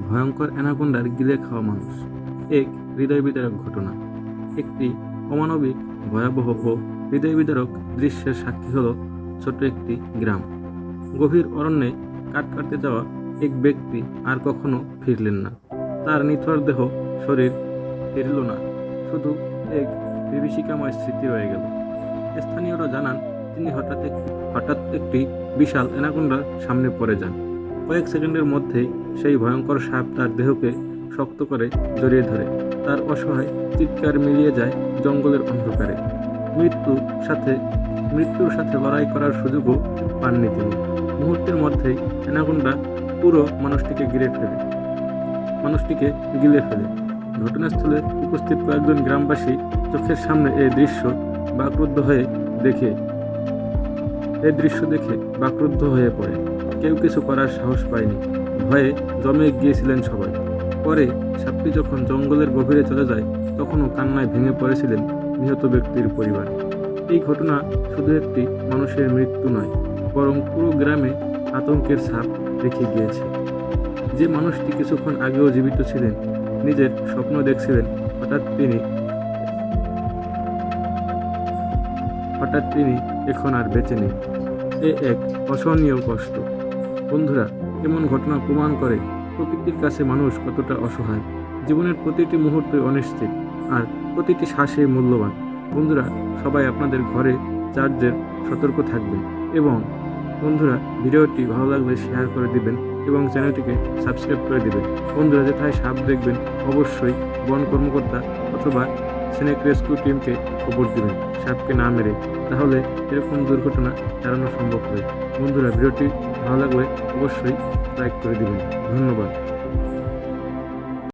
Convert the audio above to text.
ভয়ঙ্কর অ্যানাকোন্ডার গিলে খাওয়া মানুষ। এক হৃদয় বিদারক ঘটনা। একটি অমানবিক, ভয়াবহ ও হৃদয় বিদারক দৃশ্যের সাক্ষী হল ছোট্ট একটি গ্রাম। গভীর অরণ্যে কাট কাটতে যাওয়া এক ব্যক্তি আর কখনো ফিরলেন না। তার নিথর দেহ, শরীর ফিরল না। শুধু এক বিভীষিকাময় স্মৃতি রয়ে গেল। স্থানীয়রা জানান, তিনি হঠাৎ হঠাৎ একটি বিশাল অ্যানাকোন্ডার সামনে পড়ে যান। কয়েক সেকেন্ডের মধ্যেই সেই ভয়ঙ্কর সাপ তার দেহকে শক্ত করে জড়িয়ে ধরে। তার অসহায় চিৎকার মিলিয়ে যায় জঙ্গলের অন্ধকারে। মৃত্যু সাথে, মৃত্যুর সাথে লড়াই করার সুযোগও পাননি তিনি। মুহূর্তের মধ্যেই অ্যানাকোন্ডা পুরো মানুষটিকে গিলে ফেলে। মানুষটিকে গিলে ফেলে। ঘটনাস্থলে উপস্থিত কয়েকজন গ্রামবাসী চোখের সামনে এই দৃশ্য বাকরুদ্ধ হয়ে দেখে এই দৃশ্য দেখে বাকরুদ্ধ হয়ে পড়ে। কেউ কিছু করার সাহস পায়নি। ভয়ে জমে গিয়েছিলেন সবাই। পরে সাপটি যখন জঙ্গলের গভীরে চলে যায়, তখনও কান্নায় ভেঙে পড়েছিলেন নিহত ব্যক্তির পরিবার। এই ঘটনা শুধু একটি মানুষের মৃত্যু নয়, বরং পুরো গ্রামে আতঙ্কের ছাপ রেখে গিয়েছে। যে মানুষটি কিছুক্ষণ আগেও জীবিত ছিলেন, নিজের স্বপ্ন দেখছিলেন, হঠাৎ তিনি হঠাৎ তিনি এখন আর বেঁচে নেই। এ এক অসহনীয় কষ্ট। বন্ধুরা, এমন ঘটনা প্রমাণ করে প্রকৃতির কাছে মানুষ কতটা অসহায়। জীবনের প্রতিটি মুহূর্তে অনিশ্চিত আর প্রতিটি শ্বাসে মূল্যবান। বন্ধুরা, সবাই আপনাদের ঘরে চার্জের সতর্ক থাকবেন এবং বন্ধুরা, ভিডিওটি ভালো লাগলে শেয়ার করে দিবেন এবং চ্যানেলটিকে সাবস্ক্রাইব করে দিবেন। বন্ধুরা, যেথায় সাপ দেখবেন, অবশ্যই বন কর্মকর্তা অথবা স্নেক রেস্কিউ টিমকে খবর দেবেন সাপকে না মেরে। তাহলে এরকম দুর্ঘটনা এড়ানো সম্ভব হবে বন্ধুরা, ভিডিওটি ভালো লাগলে অবশ্যই লাইক করে দেবেন। ধন্যবাদ।